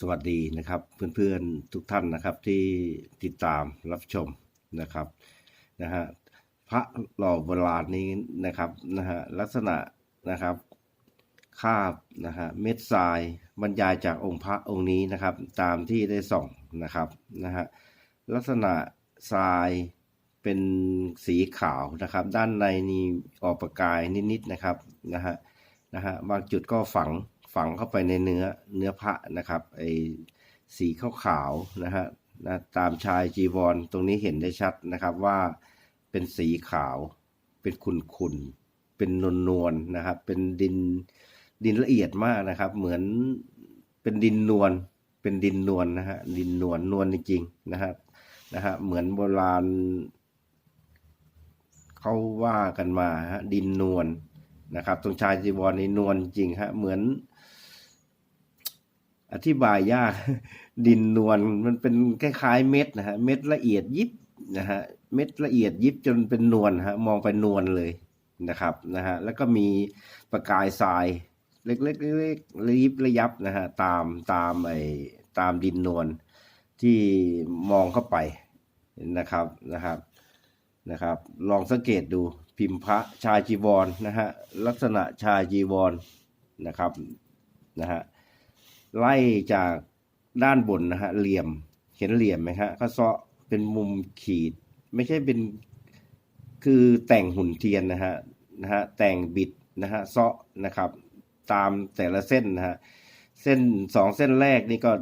สวัสดีนะครับเพื่อนๆทุกท่านนะครับที่ติดตามรับชมนะครับนะฮะพระหล่อโบราณนี้นะครับนะฮะลักษณะนะครับคาบนะฮะเม็ดทรายบรรยายจากองค์พระองค์นี้นะครับ ตามที่ได้ส่องนะครับนะฮะลักษณะทรายเป็นสีขาวนะครับ ด้านในนี่ออกประกายนิดๆนะครับนะฮะนะฮะบางจุดก็ฝัง ฝังเข้าไปในเนื้อเนื้อพระนะครับไอสีขาวๆนะฮะนะตามชายจีวรตรงนี้เห็นได้ชัดนะครับว่าเป็นสีขาว เป็นขุ่นๆเป็นนวลๆนะครับ เป็นดินดินละเอียดมากนะครับ เหมือนเป็นดินนวลเป็นดินนวลนะฮะดินนวลนวลจริงๆนะฮะนะฮะเหมือนโบราณเขาว่ากันมาฮะดินนวล นะครับตรงชายจีวรนี่นวลจริงฮะเหมือน อธิบายยาก ดินนวลมันเป็นคล้ายๆเม็ดนะฮะเม็ดละเอียดยิบนะฮะเม็ดละเอียดยิบจนเป็นนวลฮะมองไปนวลเลยนะครับนะฮะแล้วก็มีประกายทราย เล็กๆเล็กๆระยิบระยับนะฮะตามตามไอ้ตามดินนวลที่มองเข้าไปนะครับนะครับนะครับ ลองสังเกตดู พิมพ์พระชายจีวรนะฮะลักษณะชายจีวรนะครับนะฮะไล่จากด้านบนนะฮะเหลี่ยมเห็นเหลี่ยมไหมฮะก็เซาะเป็นมุมขีด ไม่ใช่เป็นคือแต่งหุ่นเทียนนะฮะนะฮะแต่งบิดนะฮะเซาะนะครับ ตามแต่ละเส้นนะฮะเส้นสองเส้นแรกนี่ก็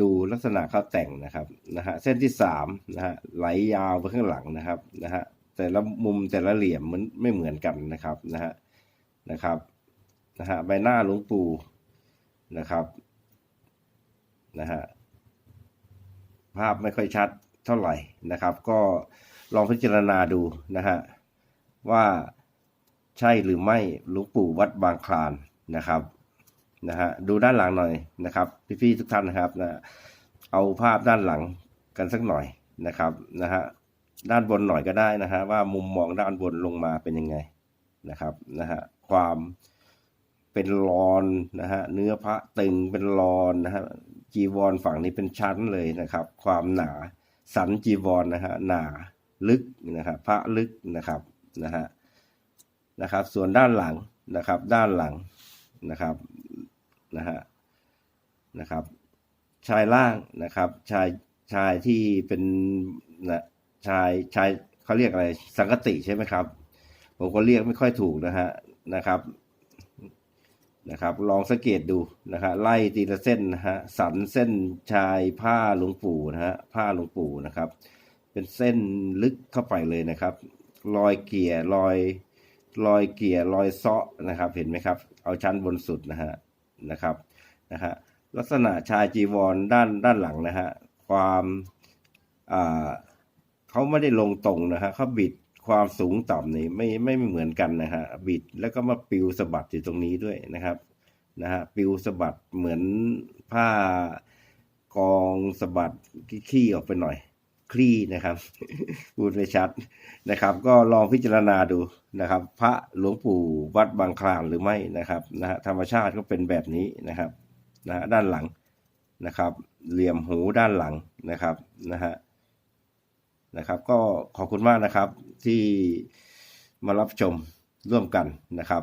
ดูลักษณะเขาแต่งนะครับนะฮะเส้นที่สามนะฮะไหลยาวไปข้างหลังนะครับนะฮะ แต่ละมุมแต่ละเหลี่ยมมันไม่เหมือนกันนะครับนะฮะนะครับนะฮะใบหน้าหลวงปู่นะครับนะฮะภาพไม่ค่อยชัดเท่าไหร่นะครับ ก็ลองพิจารณาดูนะฮะว่าใช่หรือไม่หลวงปู่วัดบางคลานนะครับนะฮะดูด้านหลังหน่อยนะครับ พี่ๆทุกท่านนะครับนะเอาภาพด้านหลังกันสักหน่อยนะครับนะฮะ ด้านบนหน่อยก็ได้นะฮะว่ามุมมองด้านบนลงมาเป็นยังไงนะครับนะฮะความเป็นรอนนะฮะเนื้อพระตึงเป็นรอนนะฮะจีวรฝั่งนี้เป็นชั้นเลยนะครับ ความหนาสันจีวรนะฮะหนาลึกนะครับพระลึกนะครับนะฮะนะครับ ส่วนด้านหลังนะครับ ด้านหลังนะครับนะฮะนะครับ ชายล่างนะครับ ชายชายที่เป็นนะ ชายชายเขาเรียกอะไร สังกติใช่ไหมครับ ผมก็เรียกไม่ค่อยถูกนะฮะนะครับนะครับ ลองสังเกตดูนะฮะไล่ทีละเส้นนะฮะสันเส้นชายผ้าหลวงปู่นะฮะผ้าหลวงปู่นะครับ เป็นเส้นลึกเข้าไปเลยนะครับรอยเกี่ยรอยรอยเกี่ยรอยเซาะนะครับ เห็นไหมครับ เอาชั้นบนสุดนะฮะนะครับนะฮะลักษณะชายจีวรด้านด้านหลังนะฮะความอ่า เขาไม่ได้ลงตรงนะฮะเขาบิดความสูงต่ำนี่ไม่ไม่เหมือนกันนะฮะบิดแล้วก็มาปิวสะบัดอยู่ตรงนี้ด้วยนะครับนะฮะปิวสะบัดเหมือนผ้ากองสะบัดขี้ออกไปหน่อยคลี่นะครับพูดไม่ชัดนะครับ ก็ลองพิจารณาดูนะครับ พระหลวงปู่วัดบางคลานหรือไม่นะครับนะฮะธรรมชาติก็เป็นแบบนี้นะครับนะฮะด้านหลังนะครับ เหลี่ยมหูด้านหลังนะครับนะฮะ นะครับ ก็ขอบคุณมากนะครับที่มารับชมร่วมกันนะครับ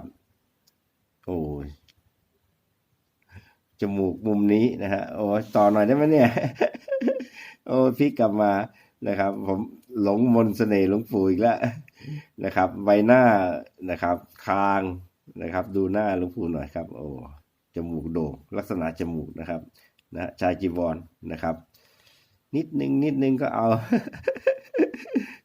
โอ้ยจมูกมุมนี้นะฮะโอ้ต่อหน่อยได้ไหมเนี่ย โอ้พี่กลับมานะครับ ผมหลงมนต์เสน่ห์หลวงปู่อีกแล้วนะครับ ใบหน้านะครับ คางนะครับ ดูหน้าหลวงปู่หน่อยครับ โอ้จมูกโด่งลักษณะจมูกนะครับ นะฮะชายจีวรนะครับ นิดนึงนิดนึงก็เอา